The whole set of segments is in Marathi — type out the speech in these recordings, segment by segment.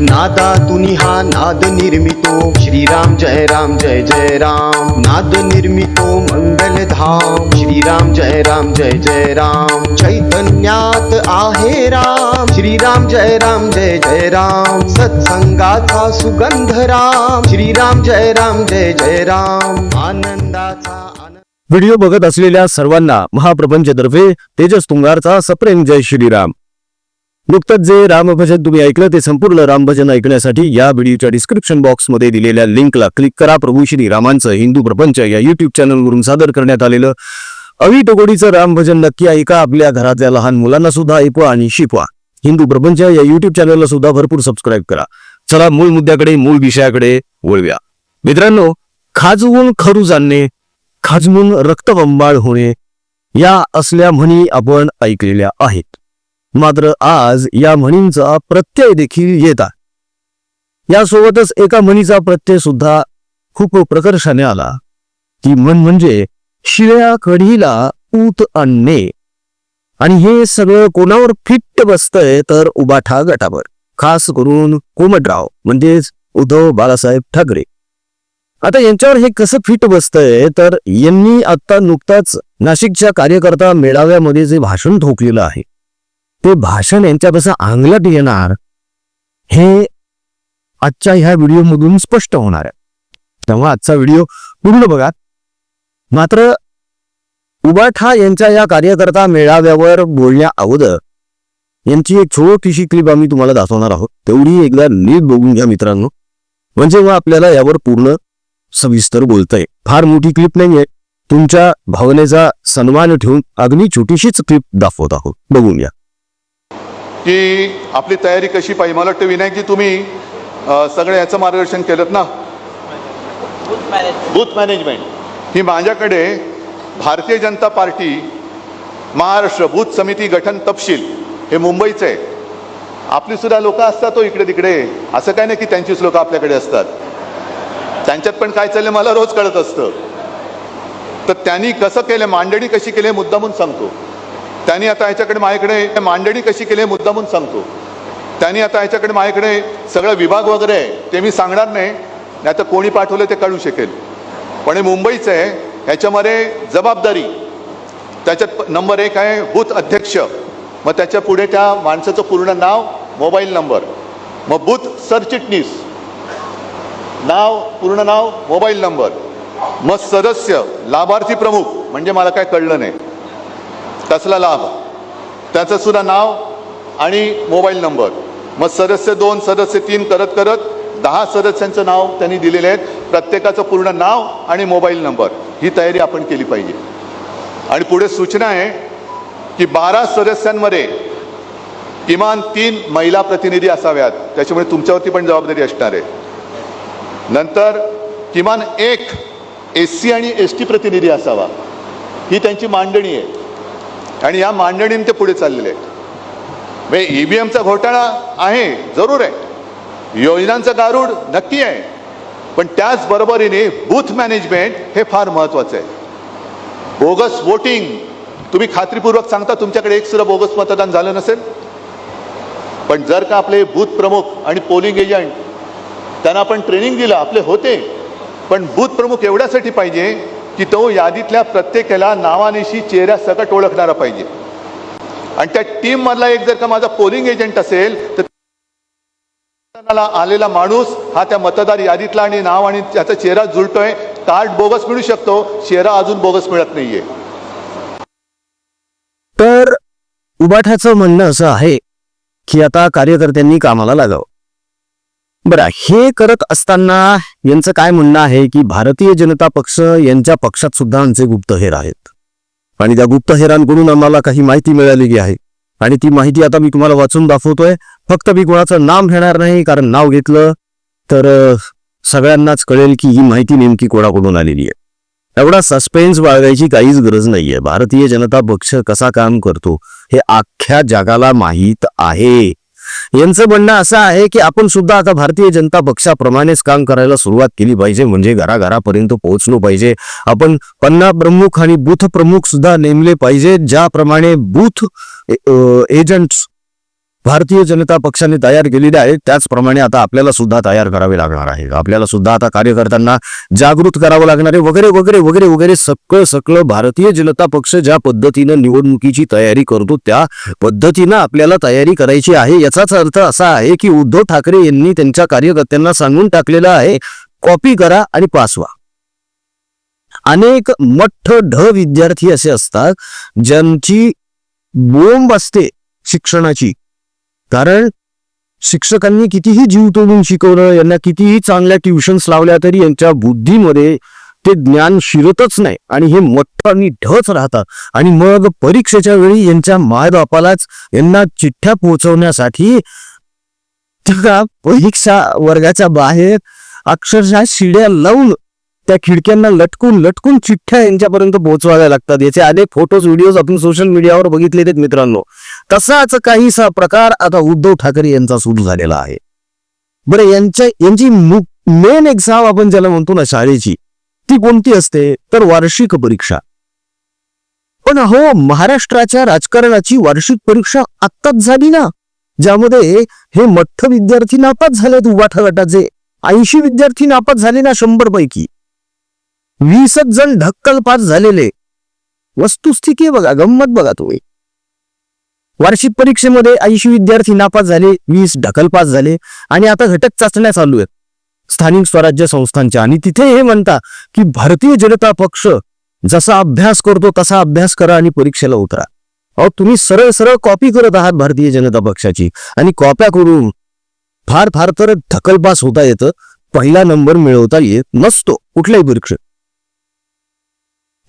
नादातुनी हा नाद निर्मितो। श्रीराम जय राम जय जय राम। नाद निर्मितो मंगल धाम। श्रीराम जय राम जय जय राम। चैतन्यात आहे राम। श्रीराम जय राम जय जय राम। सत्संगाचा सुगंध राम। श्रीराम जय राम जय जय राम। आनंदाचा आनंद। व्हिडिओ बघत असलेल्या सर्वांना महाप्रपंचतर्फे तेजस तुंगारचा सप्रेम जय श्रीराम. नुकतंच जे रामभजन तुम्ही ऐकलं ते संपूर्ण रामभजन ऐकण्यासाठी या व्हिडिओच्या डिस्क्रिप्शन बॉक्समध्ये दिलेल्या लिंकला क्लिक करा. प्रभू श्री रामांचं हिंदू प्रपंच या युट्यूब चॅनलवरून सादर करण्यात आलेलं अवी टोगोडीचं रामभजन नक्की ऐका. आपल्या घरातल्या लहान मुलांना सुद्धा ऐकवा आणि शिकवा. हिंदू प्रपंच या युट्यूब चॅनलला सुद्धा भरपूर सबस्क्राईब करा. चला मूळ मुद्द्याकडे मूळ विषयाकडे वळव्या मित्रांनो खाजवून खरू जाणणे खाजवून रक्तबंबाळ होणे या असल्या म्हणी आपण ऐकलेल्या आहेत. मात्र आज या म्हणींचा प्रत्यय देखील येत आहे. यासोबतच एका म्हणीचा प्रत्यय सुद्धा खूप प्रकर्षाने आला. ती म्हण म्हणजे शिळ्या कढीला ऊत आणणे. आणि हे सगळं कोणावर फिट्ट बसतंय तर उबाठा गटावर. खास करून कोमटराव म्हणजेच उद्धव बाळासाहेब ठाकरे. आता यांच्यावर हे कसं फिट बसतंय तर यांनी आता नुकताच नाशिकच्या कार्यकर्ता मेळाव्यामध्ये जे भाषण ठोकलेलं आहे ते भाषण यांच्या कसं येणार हे आजच्या ह्या व्हिडिओमधून स्पष्ट होणार आहे. तेव्हा आजचा व्हिडिओ पूर्ण बघा मात्र उबाठा यांच्या या कार्यकर्ता मेळाव्यावर बोलण्या अगोदर यांची एक छोटीशी क्लिप आम्ही तुम्हाला दाखवणार आहोत. तेवढी एकदा नीट बघून घ्या मित्रांनो. म्हणजे मग आपल्याला यावर पूर्ण सविस्तर बोलतंय. फार मोठी क्लिप नाहीये. तुमच्या भावनेचा सन्मान ठेवून अगदी छोटीशीच क्लिप दाखवत आहोत. बघून घ्या. की आपली तयारी कशी पाहिजे? मला वाटतं विनायकजी तुम्ही अ, सगळं याचं मार्गदर्शन केलं ना? बूथ मॅनेजमेंट ही माझ्याकडे भारतीय जनता पार्टी महाराष्ट्र बूथ समिती गठन तपशील हे मुंबईचं आहे. आपली सुद्धा लोक असतात तो इकडे तिकडे असं काय नाही की त्यांचीच लोक आपल्याकडे असतात. त्यांच्यात पण काय चाललंय मला रोज कळत असतं. तर त्यांनी कसं केलं मांडणी कशी केली हे मुद्दामून सांगतो. त्यांनी आता ह्याच्याकडे माझ्याकडे मांडणी कशी केली हे मुद्दामून सांगतो. त्यांनी आता ह्याच्याकडे माझ्याकडे सगळं विभाग वगैरे आहे ते मी सांगणार नाही नाही तर कोणी पाठवलं ते कळू शकेल. पण हे मुंबईचं आहे ह्याच्यामध्ये जबाबदारी. त्याच्यात नंबर एक आहे बूथ अध्यक्ष. मग त्याच्या पुढे त्या माणसाचं पूर्ण नाव मोबाईल नंबर. मग बूथ सरचिटणीस. नाव पूर्ण नाव मोबाईल नंबर. मग सदस्य लाभार्थी प्रमुख म्हणजे मला काय कळलं नाही. त्याचला लाभ. त्याचं सुद्धा नाव आणि मोबाईल नंबर. मग सदस्य दोन सदस्य तीन करत करत दहा सदस्यांचं नाव त्यांनी दिलेले आहेत. प्रत्येकाचं पूर्ण नाव आणि मोबाईल नंबर. ही तयारी आपण केली पाहिजे. आणि पुढे सूचना आहे की बारा सदस्यांमध्ये किमान तीन महिला प्रतिनिधी असाव्यात. त्याच्यामुळे तुमच्यावरती पण जबाबदारी असणार आहे. नंतर किमान एक एस सी आणि एस टी प्रतिनिधी असावा. ही त्यांची मांडणी आहे. आणि या मांडणीने ते पुढे चाललेले आहेत. म्हणजे ई व्ही एमचा घोटाळा आहे जरूर आहे. योजनांचं गारूड नक्की आहे. पण त्याचबरोबरीने बूथ मॅनेजमेंट हे फार महत्त्वाचं आहे. बोगस वोटिंग तुम्ही खात्रीपूर्वक सांगता तुमच्याकडे एक सुद्धा बोगस मतदान झालं नसेल? पण जर का आपले बूथ प्रमुख आणि पोलिंग एजंट त्यांना आपण ट्रेनिंग दिलं आपले होते पण बूथ प्रमुख एवढ्यासाठी पाहिजे की तो यादीतल्या प्रत्येकाला नावानिशी चेहऱ्या सकट ओळखणारा पाहिजे. आणि त्या टीम मधला एक जर का माझा पोलिंग एजंट असेल तर आलेला माणूस हा त्या मतदार यादीतला आणि नाव आणि त्याचा चेहरा जुळतोय. कार्ड बोगस मिळू शकतो चेहरा अजून बोगस मिळत नाहीये. तर उबाठाचं म्हणणं असं आहे की आता कार्यकर्त्यांनी कामाला लागावं. बरं हे करत असताना यांचं काय म्हणणं आहे की भारतीय जनता पक्ष यांच्या पक्षात सुद्धा आमचे गुप्तहेर आहेत. आणि त्या गुप्तहेरांकडून आम्हाला काही माहिती मिळालेली आहे. आणि ती माहिती आता मी तुम्हाला वाचून दाखवतोय. फक्त मी कोणाचं नाम घेणार नाही कारण नाव घेतलं तर सगळ्यांनाच कळेल की ही माहिती नेमकी कोणाकडून आलेली आहे. एवढा सस्पेन्स बाळगायची काहीच गरज नाहीये. भारतीय जनता पक्ष कसा काम करतो हे अख्ख्या जगाला माहीत आहे. यांचं म्हणणं असं आहे की आपण सुद्धा आता भारतीय जनता पक्षाप्रमाणेच काम करायला सुरुवात केली पाहिजे म्हणजे घराघरापर्यंत पोहोचलो पाहिजे. आपण पन्ना प्रमुख आणि बूथ प्रमुख सुद्धा नेमले पाहिजे ज्याप्रमाणे बूथ एजंट्स भारतीय जनता पक्षाने तयार केलेले आहे. त्याचप्रमाणे आता आपल्याला सुद्धा तयार करावे लागणार आहे. आपल्याला सुद्धा आता कार्यकर्त्यांना जागृत करावं लागणार आहे. वगैरे वगैरे वगैरे वगैरे सगळं सगळं भारतीय जनता पक्ष ज्या पद्धतीनं निवडणुकीची तयारी करतो त्या पद्धतीनं आपल्याला तयारी करायची आहे. याचाच अर्थ असा आहे की उद्धव ठाकरे यांनी त्यांच्या कार्यकर्त्यांना सांगून टाकलेलं आहे कॉपी करा आणि पास व्हा. अनेक मठ्ठ ढ विद्यार्थी असे असतात ज्यांची बोंब असते शिक्षणाची. कारण शिक्षकांनी कितीही जीव तोडून शिकवलं यांना कितीही चांगल्या ट्युशन्स लावल्या तरी यांच्या बुद्धीमध्ये ते ज्ञान शिरतच नाही. आणि हे मठ्ठ आणि ढच राहतात आणि मग परीक्षेच्या वेळी यांच्या मायबापालाच यांना चिठ्ठ्या पोहोचवण्यासाठी त्या परीक्षा वर्गाच्या बाहेर अक्षरशः शिड्या लावून त्या खिडक्यांना लटकून लटकून चिठ्ठ्या यांच्यापर्यंत पोहोचवाव्या लागतात. याचे अनेक फोटोज व्हिडिओज आपण सोशल मीडियावर बघितले आहेत मित्रांनो. तसाच काहीसा प्रकार आता उद्धव ठाकरे यांचा सुरू झालेला आहे. बरं यांच्या यांची मेन एक्झाम आपण ज्याला म्हणतो ना शाळेची ती कोणती असते? तर वार्षिक परीक्षा. पण हो महाराष्ट्राच्या राजकारणाची वार्षिक परीक्षा आत्ताच झाली ना ज्यामध्ये हे मठ्ठ विद्यार्थी नापास झालेत उभाठा गटाचे. ऐंशी विद्यार्थी नापास झाले ना शंभर पैकी वीसच जण ढक्कलपात झालेले. वस्तुस्थिती बघा गंमत बघा तुम्ही. वार्षिक परीक्षेमध्ये ऐंशी विद्यार्थी नापास झाले वीस ढकलपास झाले आणि आता घटक चाचण्या चालू आहेत. स्थानिक स्वराज्य संस्थांच्या आणि तिथे हे म्हणता की भारतीय जनता पक्ष जसा अभ्यास करतो तसा अभ्यास करा आणि परीक्षेला उतरा. अहो तुम्ही सरळ सरळ कॉपी करत आहात भारतीय जनता पक्षाची आणि कॉप्या करून फार फार तर ढकलपास होता येतं पहिला नंबर मिळवता येत नसतो कुठल्याही परीक्षेत.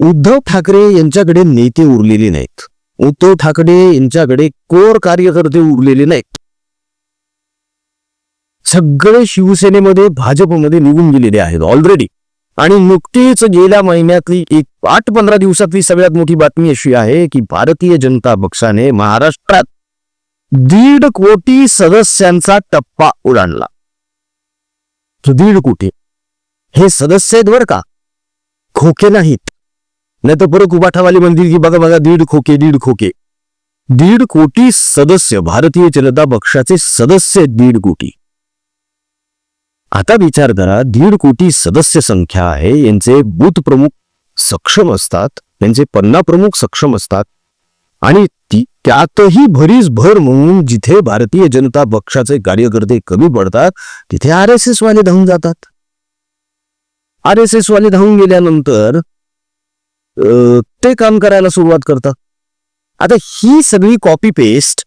उद्धव ठाकरे यांच्याकडे नेते उरलेले नाहीत. उद्धव ठाकरे यांच्याकडे कोर कार्यकर्ते उरलेले नाहीत. सगळे शिवसेनेमध्ये भाजपमध्ये निघून गेलेले आहेत ऑलरेडी आणि नुकतीच गेल्या महिन्यातली एक आठ पंधरा दिवसातली सगळ्यात मोठी बातमी अशी आहे की भारतीय जनता पक्षाने महाराष्ट्रात दीड कोटी सदस्यांचा टप्पा उडाणला दीड कोटी. हे सदस्य आहेत बर का? खोके नाहीत. नाही तर परत उबाठावाली म्हणतील की बघा बघा दीड खोके दीड खोके। दीड कोटी सदस्य भारतीय जनता पक्षाचे सदस्य दीड कोटी। आता विचार करा दीड कोटी सदस्य संख्या आहे यांचे बूथ प्रमुख सक्षम असतात त्यांचे पन्ना प्रमुख सक्षम असतात आणि ती त्यातही भरीस भर म्हणून जिथे भारतीय जनता पक्षाचे कार्यकर्ते कमी पडतात तिथे आर एस एस वाले धावून जातात। आर एस एस वाले धावून गेल्यानंतर ते काम करायला सुरुवात करतात आता ही सगळी कॉपी पेस्ट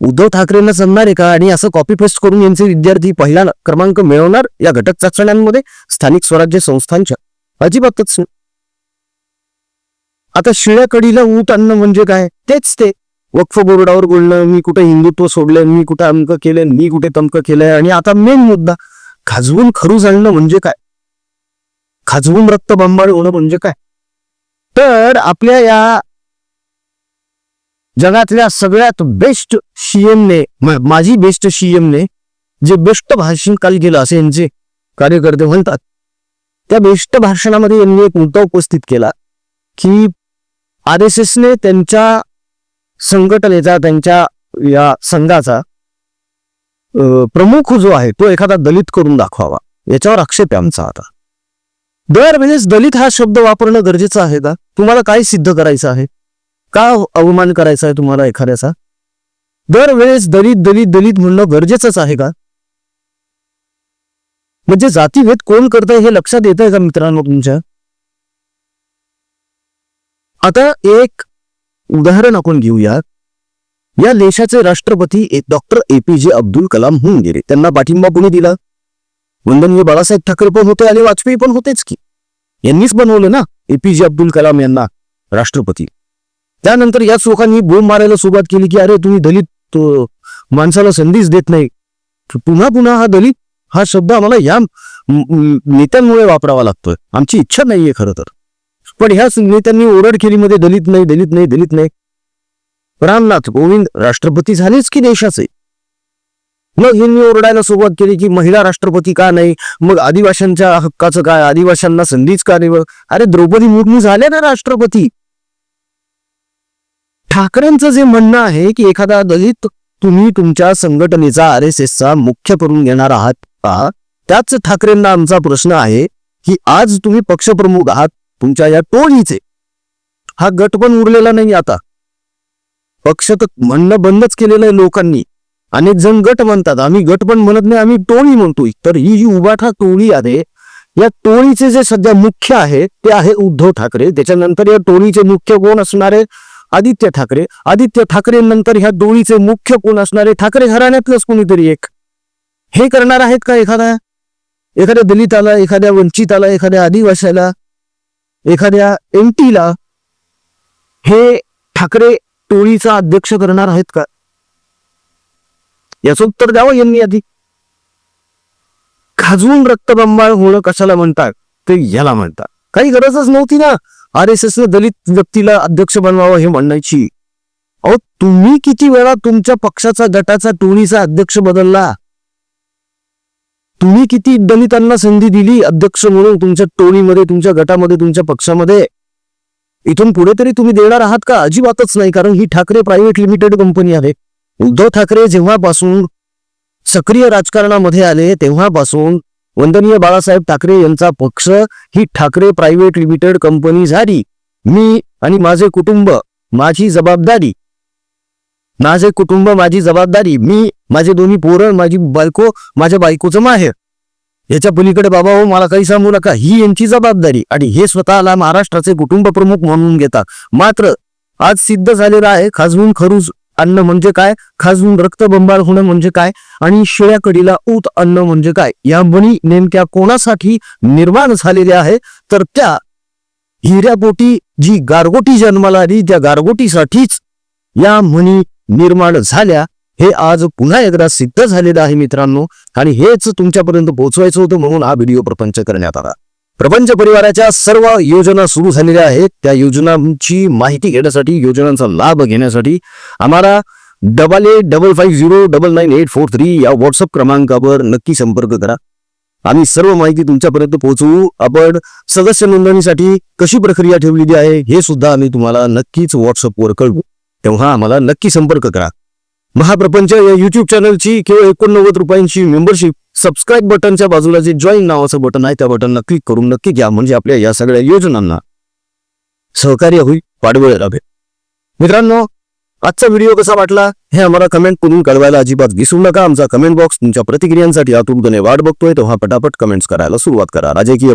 उद्धव ठाकरेंना जमणार आहे का? आणि असं कॉपी पेस्ट करून यांचे विद्यार्थी पहिला क्रमांक मिळवणार या घटक चाचण्यांमध्ये स्थानिक स्वराज्य संस्थांच्या? अजिबातच नाही. आता शिळ्याकडीला ऊत ऊट आणणं म्हणजे काय? तेच ते. वक्फ बोर्डावर बोलणं मी कुठे हिंदुत्व सोडलं मी कुठे अमकं केलं मी कुठे तमकं केलंय आणि आता मेन मुद्दा खाजवून खरूज आणणं म्हणजे काय? खाजवून रक्त बंबाळ होणं म्हणजे काय? तर आपल्या या जगातल्या सगळ्यात बेस्ट सीएमने माझी बेस्ट सीएमने जे बेस्ट भाषण काल केलं असे यांचे कार्यकर्ते म्हणतात त्या बेस्ट भाषणामध्ये यांनी एक मुद्दा उपस्थित केला की आर एस एसने त्यांच्या संघटनेचा त्यांच्या या संघाचा प्रमुख जो आहे तो एखादा दलित करून दाखवावा. याच्यावर आक्षेप आहे आमचा आता. दरवेळेस दलित हा शब्द वापरणं गरजेचं आहे का? तुम्हाला काय सिद्ध करायचं आहे? का अवमान करायचा आहे तुम्हाला एखाद्याचा? दरवेळेस दलित दलित दलित म्हणणं गरजेचंच आहे का? म्हणजे जातीभेद कोण करतंय हे लक्षात येत आहे का मित्रांनो तुमच्या? आता एक उदाहरण आपण घेऊया. या देशाचे राष्ट्रपती डॉक्टर ए पी जे अब्दुल कलाम होऊन गेले. त्यांना पाठिंबा कोणी दिला? वंदनीय बाळासाहेब ठाकरे पण होते आणि वाजपेयी पण होतेच की. यांनीच बनवलं ना ए पी जे अब्दुल कलाम यांना राष्ट्रपती. त्यानंतर याच लोकांनी बोंब मारायला सुरुवात केली की अरे तुम्ही दलित माणसाला संधीच देत नाही. पुन्हा पुन्हा हा दलित हा शब्द आम्हाला या नेत्यांमुळे वापरावा लागतोय. आमची इच्छा नाहीये खरं तर. पण ह्याच नेत्यांनी ओरडखेरीमध्ये दलित नाही दलित नाही दलित नाही. रामनाथ गोविंद राष्ट्रपती झालेच की देशाचे? मग यांनी ओरडायला सुरुवात केली की महिला राष्ट्रपती का नाही? मग आदिवासींच्या हक्काचं काय? आदिवासींना संधीच का नाही? अरे द्रौपदी मुर्मू झाल्या ना राष्ट्रपती. ठाकरेंचं जे म्हणणं आहे की एखादा दलित तुम्ही तुमच्या संघटनेचा आर एस एसचा मुख्य करून घेणार आहात का? त्याच ठाकरेंना आमचा प्रश्न आहे की आज तुम्ही पक्षप्रमुख आहात तुमच्या या टोळीचे. हा गट पण उरलेला नाही आता. पक्ष तर म्हणणं बंदच केलेलं आहे लोकांनी. अनेक जण गट म्हणतात. आम्ही गट पण म्हणत नाही आम्ही टोळी म्हणतोय तर ही जी उबाठा टोळी आहे या टोळीचे जे सध्या मुख्य आहे ते आहे उद्धव ठाकरे. त्याच्यानंतर या टोळीचे मुख्य कोण असणारे आदित्य ठाकरे. आदित्य ठाकरे नंतर ह्या टोळीचे मुख्य कोण असणारे ठाकरे घराण्यातलंच कोणीतरी एक. हे करणार आहेत का एखादा? एखाद्या दलिताला एखाद्या वंचिताला एखाद्या आदिवासाला एखाद्या एमटीला हे ठाकरे टोळीचा अध्यक्ष करणार आहेत का? याचं उत्तर द्यावं यांनी आधी. खाजवून रक्तबंबाळ होणं कशाला म्हणतात? ते याला म्हणतात. काही गरजच नव्हती ना. आर एस एस दलित व्यक्तीला अध्यक्ष बनवावं हे म्हणण्याची. अहो तुम्ही किती वेळा तुमच्या पक्षाचा गटाचा टोळीचा अध्यक्ष बदलला? तुम्ही किती दलितांना संधी दिली अध्यक्ष म्हणून तुमच्या टोळीमध्ये तुमच्या गटामध्ये तुमच्या पक्षामध्ये? इथून पुढे तरी तुम्ही देणार आहात का? अजिबातच नाही कारण ही ठाकरे प्रायव्हेट लिमिटेड कंपनी आहे. उद्धव ठाकरे जेव्हापासून सक्रिय राजकारणामध्ये आले तेव्हापासून वंदनीय बाळासाहेब ठाकरे यांचा पक्ष ही ठाकरे प्रायव्हेट लिमिटेड कंपनी झाली. मी आणि माझे कुटुंब माझी जबाबदारी माझे कुटुंब माझी जबाबदारी मी माझे दोन्ही पोरं माझी बायको माझ्या बायकोचं माहेर. याच्या पलीकडे बाबा हो मला काही सांगू नका. ही यांची जबाबदारी आणि हे स्वतःला महाराष्ट्राचे कुटुंब प्रमुख म्हणून घेतात. मात्र आज सिद्ध झालेलं आहे खाजवून खरूज अन्न म्हणजे काय? खाजवून रक्तबंबाळ होणं म्हणजे काय? आणि शिळ्या कडीला ऊत अन्न म्हणजे काय? या म्हणी नेमक्या कोणासाठी निर्माण झालेल्या आहे तर त्या हिऱ्यापोटी जी गारगोटी जन्माला आली त्या गारगोटीसाठीच या म्हणी निर्माण झाल्या. हे आज पुन्हा एकदा सिद्ध झालेलं आहे मित्रांनो. आणि हेच तुमच्यापर्यंत पोहोचवायचं होतं म्हणून हा व्हिडिओ प्रपंच करण्यात आला. प्रपंच परिवाराच्या सर्व योजना सुरू झालेल्या आहेत. त्या योजनांची माहिती घेण्यासाठी योजनांचा लाभ घेण्यासाठी आम्हाला double eight double five zero double nine eight four three या व्हॉट्सअप क्रमांकावर नक्की संपर्क करा. आम्ही सर्व माहिती तुमच्यापर्यंत पोहोचवू. आपण सदस्य नोंदणीसाठी कशी प्रक्रिया ठेवलेली आहे हे सुद्धा आम्ही तुम्हाला नक्कीच व्हॉट्सअपवर कळवू. तेव्हा आम्हाला नक्की संपर्क करा. महाप्रपंच या युट्यूब चॅनलची केवळ एकोणनव्वद रुपयांची मेंबरशिप सबस्क्राईब बटनच्या बाजूला जे जॉईन नावाचं बटन आहे त्या बटनला क्लिक करून नक्की घ्या. म्हणजे आपल्या या सगळ्या योजनांना सहकार्य होईल वाढवळ लाभेल. मित्रांनो आजचा व्हिडिओ कसा वाटला हे आम्हाला कमेंट करून कळवायला अजिबात विसरू नका. आमचा कमेंट बॉक्स तुमच्या प्रतिक्रियांसाठी आतुरतेने वाट बघतोय तेव्हा पटापट कमेंट्स करायला सुरुवात करा. राजकीय